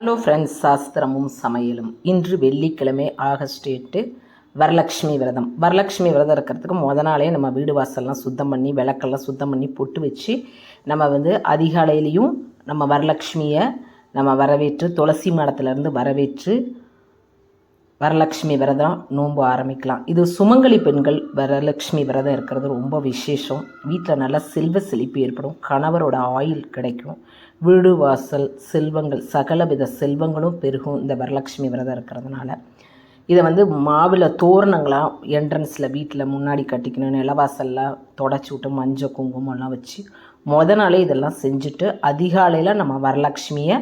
Hello friends சாஸ்திரமும் சமையலும். இன்று வெள்ளிக்கிழமை ஆகஸ்ட் எட்டு வரலட்சுமி விரதம். வரலட்சுமி விரதம் இருக்கிறதுக்கு முத நாளே நம்ம வீடு வாசல்லாம் சுத்தம் பண்ணி விளக்கெல்லாம் சுத்தம் பண்ணி பொட்டு வச்சு நம்ம வந்து அதிகாலையிலையும் நம்ம வரலட்சுமியை நம்ம வரவேற்று துளசி மரத்துலேருந்து வரவேற்று வரலட்சுமி விரதம் நோன்பு ஆரம்பிக்கலாம். இது சுமங்கலி பெண்கள் வரலட்சுமி விரதம் இருக்கிறது ரொம்ப விசேஷம். வீட்டில் நல்ல செல்வ செழிப்பு ஏற்படும். கணவரோட ஆயில் கிடைக்கும். வீடு வாசல் செல்வங்கள் சகலவித செல்வங்களும் பெருகும் இந்த வரலட்சுமி விரதம் இருக்கிறதுனால. இதை வந்து மாவில் தோரணங்களாக என்ட்ரன்ஸில் வீட்டில் முன்னாடி கட்டிக்கணும். நிலவாசல்லாம் தொடச்சி விட்டு மஞ்சள் குங்குமம்லாம் வச்சு முத நாளே இதெல்லாம் செஞ்சுட்டு அதிகாலையில் நம்ம வரலட்சுமியை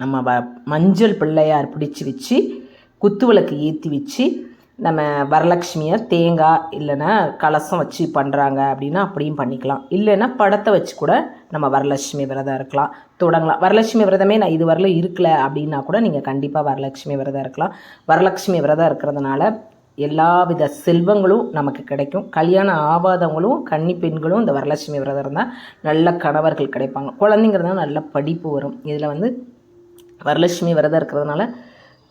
நம்ம வ மஞ்சள் பிள்ளையார் பிடிச்சி வச்சு குத்து விளக்கு ஏற்றி வச்சு நம்ம வரலட்சுமியை தேங்காய் இல்லைன்னா கலசம் வச்சு பண்ணுறாங்க அப்படின்னா அப்படியும் பண்ணிக்கலாம். இல்லைன்னா படத்தை வச்சு கூட நம்ம வரலட்சுமி விரதம் இருக்கலாம். தொடங்கலாம். வரலட்சுமி விரதமே நான் இது வரல இருக்கல அப்படின்னா கூட நீங்கள் கண்டிப்பாக வரலட்சுமி விரதம் இருக்கலாம். வரலட்சுமி விரதம் இருக்கிறதுனால எல்லா வித செல்வங்களும் நமக்கு கிடைக்கும். கல்யாணம் ஆவாதவங்களும் கன்னி பெண்களும் இந்த வரலட்சுமி விரதம் இருந்தால் நல்ல கணவர்கள் கிடைப்பாங்க. குழந்தைங்கிறதுனால நல்ல படிப்பு வரும். இதில் வந்து வரலட்சுமி விரதம் இருக்கிறதுனால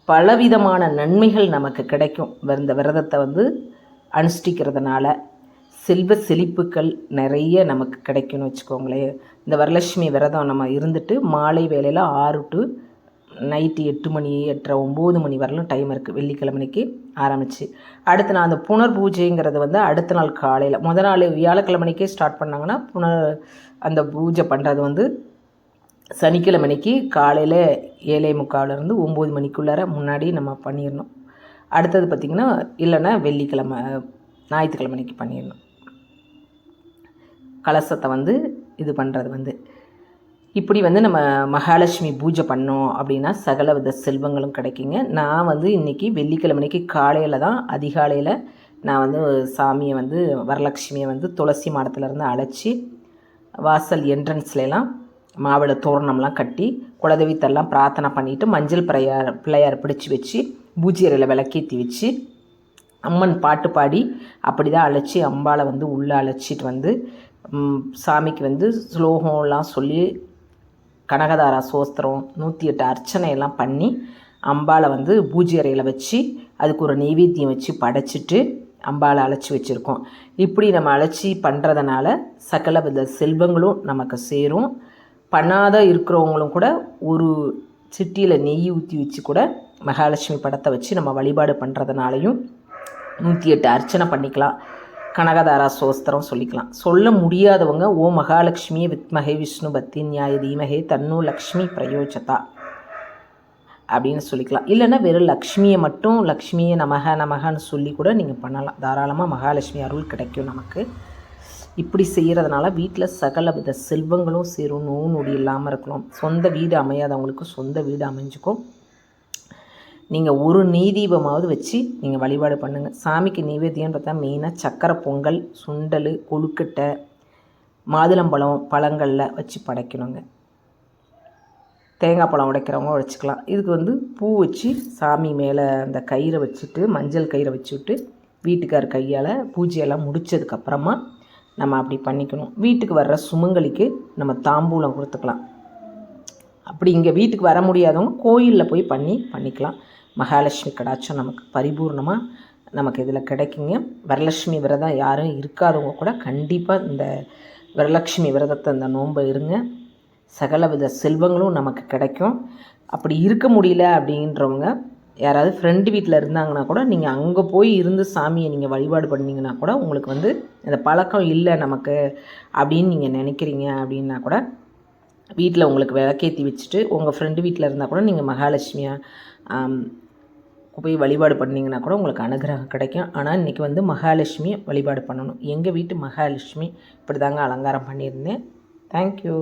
பலவிதமான நன்மைகள் நமக்கு கிடைக்கும். இந்த விரதத்தை வந்து அனுஷ்டிக்கிறதுனால செல்வ செழிப்புகள் நிறைய நமக்கு கிடைக்கும்னு வச்சுக்கோங்களேன். இந்த வரலட்சுமி விரதம் நம்ம இருந்துட்டு மாலை வேலையில் ஆறு டு நைட்டு எட்டு மணி எட்டரை ஒம்பது மணி வரலும் டைம் இருக்குது வெள்ளிக்கிழமைக்கு ஆரம்பித்து அடுத்து நான் அந்த புனர் பூஜைங்கிறது வந்து அடுத்த நாள் காலையில் முத நாள் வியாழக்கிழமைக்கே ஸ்டார்ட் பண்ணாங்கன்னா புனர் அந்த பூஜை பண்ணுறது வந்து சனிக்கிழமைக்கு காலையில் ஏழே முக்கால்லேருந்து ஒம்பது மணிக்குள்ளார முன்னாடி நம்ம பண்ணிடணும். அடுத்தது பார்த்திங்கன்னா இல்லைன்னா வெள்ளிக்கிழமை ஞாயிற்றுக்கிழமைக்கு பண்ணிடணும். கலசத்தை வந்து இது பண்ணுறது வந்து. இப்படி வந்து நம்ம மகாலட்சுமி பூஜை பண்ணோம் அப்படின்னா சகல வித செல்வங்களும் கிடைக்குங்க. நான் வந்து இன்றைக்கி வெள்ளிக்கிழமைக்கு காலையில் தான் அதிகாலையில் நான் வந்து சாமியை வந்து வரலட்சுமியை வந்து துளசி மாடத்துலேருந்து அழைச்சி வாசல் என்ட்ரன்ஸ்லாம் மாவிளை தோரணம்லாம் கட்டி குலதெய்வத்தெல்லாம் பிரார்த்தனை பண்ணிவிட்டு மஞ்சள் பிள்ளையார் பிள்ளையார் பிடிச்சி வச்சு பூஜை விளக்கேற்றி வச்சு அம்மன் பாட்டு பாடி அப்படி தான் அழைச்சி அம்பாவை வந்து உள்ளே அழைச்சிட்டு வந்து சாமிக்கு வந்து ஸ்லோகம்லாம் சொல்லி கனகதாரா சோஸ்திரம் நூற்றி எட்டு அர்ச்சனையெல்லாம் பண்ணி அம்பாவை வந்து பூஜை அறையில் வச்சு அதுக்கு ஒரு நெய்வேத்தியம் வச்சு படைச்சிட்டு அம்பாவை அழைச்சி வச்சுருக்கோம். இப்படி நம்ம அழைச்சி பண்ணுறதுனால சகல வித செல்வங்களும் நமக்கு சேரும். பண்ணாத இருக்கிறவங்களும் கூட ஒரு சிட்டியில் நெய் ஊற்றி வச்சு கூட மகாலட்சுமி படத்தை வச்சு நம்ம வழிபாடு பண்ணுறதுனாலையும் நூற்றி எட்டு அர்ச்சனை பண்ணிக்கலாம். கனகதாரா சோஸ்திரம் சொல்லிக்கலாம். சொல்ல முடியாதவங்க ஓ மகாலட்சுமியை வித்மகே விஷ்ணு பத்தி நியாய தீமகே தன்னு லக்ஷ்மி பிரயோஜதா அப்படின்னு சொல்லிக்கலாம். இல்லைன்னா வெறும் லக்ஷ்மியை மட்டும் லக்ஷ்மியை நமக நமகன்னு சொல்லி கூட நீங்கள் பண்ணலாம். தாராளமாக மகாலட்சுமி அருள் கிடைக்கும் நமக்கு. இப்படி செய்கிறதுனால வீட்டில் சகல வித செல்வங்களும் சேரும் நோய் நொடி இல்லாமல் இருக்கலாம் சொந்த வீடு அமையாதவங்களுக்கு சொந்த வீடு அமைஞ்சுக்கும் நீங்கள் ஒரு நெய்தீபமாவது வச்சு நீங்கள் வழிபாடு பண்ணுங்கள் சாமிக்கு நைவேத்தியம்னு பார்த்தா மெயினாக சக்கரை பொங்கல் சுண்டல் கொழுக்கட்டை மாதுளம்பழம் பழங்களில் வச்சு படைக்கணுங்க. தேங்காய் பழம் உடைக்கிறவங்க உடைச்சிக்கலாம் இதுக்கு வந்து பூ வச்சு சாமி மேலே அந்த கயிறை வச்சுட்டு மஞ்சள் கயிறை வச்சுட்டு வீட்டுக்கார் கையால் பூஜையெல்லாம் முடித்ததுக்கப்புறமா நம்ம அப்படி பண்ணிக்கணும். வீட்டுக்கு வர்ற சுமங்கலிக்கு நம்ம தாம்பூலம் கொடுத்துக்கலாம். அப்படி இங்கே வீட்டுக்கு வர முடியாதவங்க கோயிலில் போய் பண்ணி பண்ணிக்கலாம். மகாலட்சுமி கடாட்சம் நமக்கு பரிபூர்ணமாக நமக்கு இதில் கிடைக்குங்க. வரலட்சுமி விரதம் யாரும் இருக்காதவங்க கூட கண்டிப்பாக இந்த வரலட்சுமி விரதத்தை இந்த நோன்பை இருங்க. சகலவித செல்வங்களும் நமக்கு கிடைக்கும். அப்படி இருக்க முடியல அப்படின்றவங்க யாராவது ஃப்ரெண்டு வீட்டில் இருந்தாங்கன்னா கூட நீங்கள் அங்கே போய் இருந்து சாமியை நீங்கள் வழிபாடு பண்ணிங்கன்னா கூட உங்களுக்கு வந்து அந்த பழக்கம் இல்லை நமக்கு அப்படின்னு நீங்கள் நினைக்கிறீங்க அப்படின்னா கூட வீட்டில் உங்களுக்கு விளக்கேற்றி வச்சுட்டு உங்கள் ஃப்ரெண்டு வீட்டில் இருந்தால் கூட நீங்கள் மகாலட்சுமியாக போய் வழிபாடு பண்ணிங்கன்னா கூட உங்களுக்கு அனுகிரகம் கிடைக்கும். ஆனால் இன்றைக்கி வந்து மகாலட்சுமி வழிபாடு பண்ணணும். எங்கள் வீட்டு மகாலட்சுமி இப்படி தாங்க அலங்காரம் பண்ணியிருந்தேன். தேங்க்யூ